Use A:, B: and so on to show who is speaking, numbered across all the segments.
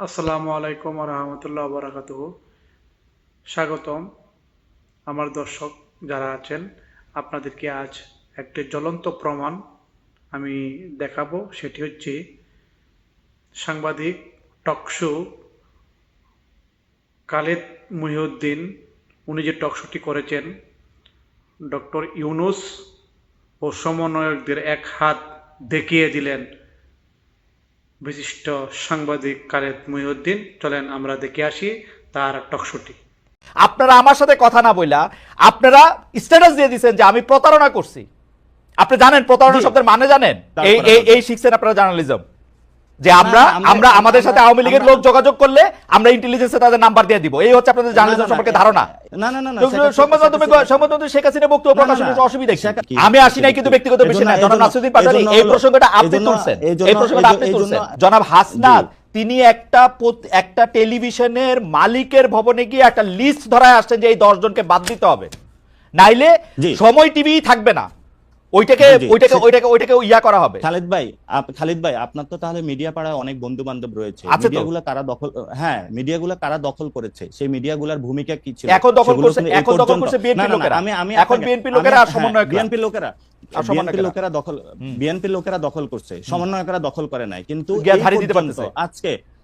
A: আসসালামু আলাইকুম রহমতুল্লাহ বরাকাত স্বাগতম আমার দর্শক যারা আছেন, আপনাদেরকে আজ একটি জ্বলন্ত প্রমাণ আমি দেখাবো, সেটি হচ্ছে সাংবাদিক টকশো খালেদ মহিউদ্দিন। উনি যে টকশোটি করেছেন, ডক্টর ইউনুস ও সমন্বয়কদের এক হাত দেখিয়ে দিলেন। বিশিষ্ট সাংবাদিক কালেদ মহিউদ্দিন চলেন আমরা দেখে আসি তার টকশোটি
B: আপনারা আমার সাথে কথা না বইলা আপনারা স্ট্যাটাস দিয়ে দিচ্ছেন যে আমি প্রতারণা করছি। আপনি জানেন প্রতারণা শব্দের মানে জানেন? এই এই শিখছেন আপনারা জার্নালিজম যে আমরা
C: আমরা-
B: আমাদের সাথে আওয়ামী লীগের লোক যোগাযোগ করলে আমরা ইন্টেলিজেন্সে তাদের নাম্বার দিয়ে দিব। এই হচ্ছে আপনাদের জার্নালিজম সম্পর্কে ধারণা।
C: না না না
B: সংবাদ মাধ্যমে সংবাদ মাধ্যমে শেখ হাসিনা বক্তব্য প্রকাশ করতে অসুবিধা কি? আমি আসি নাই কিন্তু ব্যক্তিগত বিষয় না জনাব নাসিরুদ্দিন পাটোয়ারি এই প্রসঙ্গটা আপনি তুলছেন। এই প্রসঙ্গটা আপনি তুলছেন। জনাব হাসনাত তিনি একটা একটা টেলিভিশনের মালিকের ভবনে গিয়ে একটা লিস্ট ধরায় আসছেন যে এই দশ জনকে বাদ দিতে হবে। নাইলে সময় টিভি থাকবে না। ওইটাকে ওইটাকে ওইটাকে ওইটাকে ইয়া করা হবে।
C: খালিদ ভাই খালিদ ভাই আপনার তো তাহলে মিডিয়া পাড়ায় অনেক বন্ধু বান্ধব রয়েছে মিডিয়াগুলো কারা দখল হ্যাঁ মিডিয়াগুলো কারা দখল করেছে? সেই মিডিয়াগুলোর ভূমিকা কি ছিল?
B: এখন দখল করছে- এখন দখল করছে
C: না,
B: লোকেরা।
C: আমি আমি
B: এখন
C: আপনাকে-
B: BNP লোকেরা আর সমন্বয়করা।
C: বিএনপি লোকেরা বিএনপি লোকেরা দখল বিএনপি লোকেরা দখল করছে। সমন্বয়করা দখল করে নাই। কিন্তু। আজকে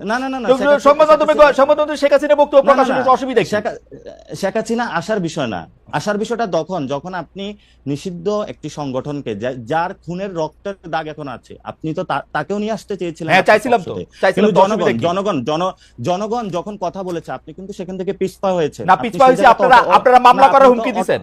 C: না না না না
B: তো
C: শেখ হাসিনা-
B: সংবাদ মাধ্যমে সংবাদ মাধ্যমে শেখ হাসিনা বক্তব্য
C: না, না,
B: প্রকাশ করতে অসুবিধা
C: শেখ হাসিনা আসার বিষয় না। আসার বিষয়টা তখন যখন আপনি নিষিদ্ধ একটি সংগঠনকে যার খুনের রক্তের দাগ এখন আছে আপনি তো তাকেও নিয়ে আসতে চেয়েছিলেন
B: হ্যাঁ চাইছিলাম তো।
C: কিন্তু জনগণ জনগণ জন জনগণ যখন কথা বলেছে আপনি কিন্তু সেখান থেকে পিছপা হয়েছে
B: না পিছপা হয়েছে আপনারা আপনারা মামলা করার হুমকি দিছেন।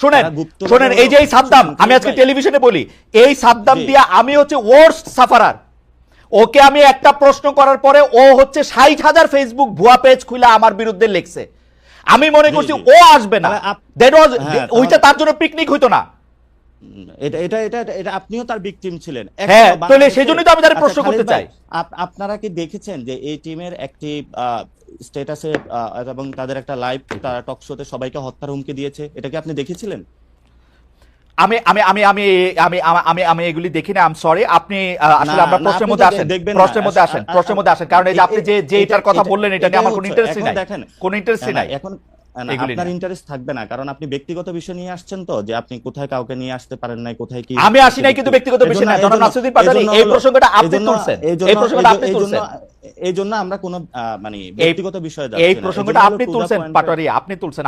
B: শুনেন শোনেন এই যে এই সাদ্দাম আমি আজকে টেলিভিশনে বলি এই সাদ্দাম। দিয়া আমি হচ্ছে ওয়ার্স্ট সাফারার ওকে আমি একটা প্রশ্ন করার পরে ও হচ্ছে ষাট হাজার ফেসবুক ভুয়া পেজ খুলে আমার বিরুদ্ধে লেখছে। আমি মনে করছি ও আসবে না। দ্যাট ওয়াজ ওইটা তার জন্য পিকনিক হইতো না।
C: এটা এটা এটা এটা- এটা আপনিও তার ভিকটিম ছিলেন
B: হ্যাঁ, তাহলে
C: বাংলাদেশে-
B: তো আমি তার প্রশ্ন
C: আচ্ছা,
B: করতে চাই।
C: আপনারা কি দেখেছেন যে এই টিমের একটি স্ট্যাটাসে এবং তাদের একটা লাইভ টক শোতে সবাইকে হত্যার হুমকি দিয়েছে এটা কি আপনি দেখেছিলেন
B: আমি আমি আমি আমি আমি আমি- আমি এগুলি দেখি না আম সরি আপনি আসলে আমরা প্রশ্নের মধ্যে আসেন
C: দেখবেন না।
B: প্রশ্নের মধ্যে আসেন প্রশ্নের মধ্যে আসেন কারণ এই যে আপনি যে যে এটার কথা বললেন এটা নিয়ে আমার কোনো ইন্টারেস্ট নাই
C: দেখেন
B: কোনো ইন্টারেস্ট নাই
C: এখন আপনার ইন্টারেস্ট থাকবে না কারণ আপনি ব্যক্তিগত বিষয় নিয়ে আসছেন তো যে আপনি কোথায় কাউকে নিয়ে আসতে পারেন নাই কোথায় কি
B: আমি আসি নাই কিন্তু ব্যক্তিগত বিষয় না ধরুন নাসিরুদ্দিন পাটোয়ারি এই প্রসঙ্গটা আপনি তুলছেন। এই প্রসঙ্গটা আপনি তুলছেন।
C: এই জন্য আমরা কোনো মানে ব্যক্তিগত বিষয়ে
B: এই প্রসঙ্গটা আপনি তুলছেন পাটারি আপনি তুলছেন।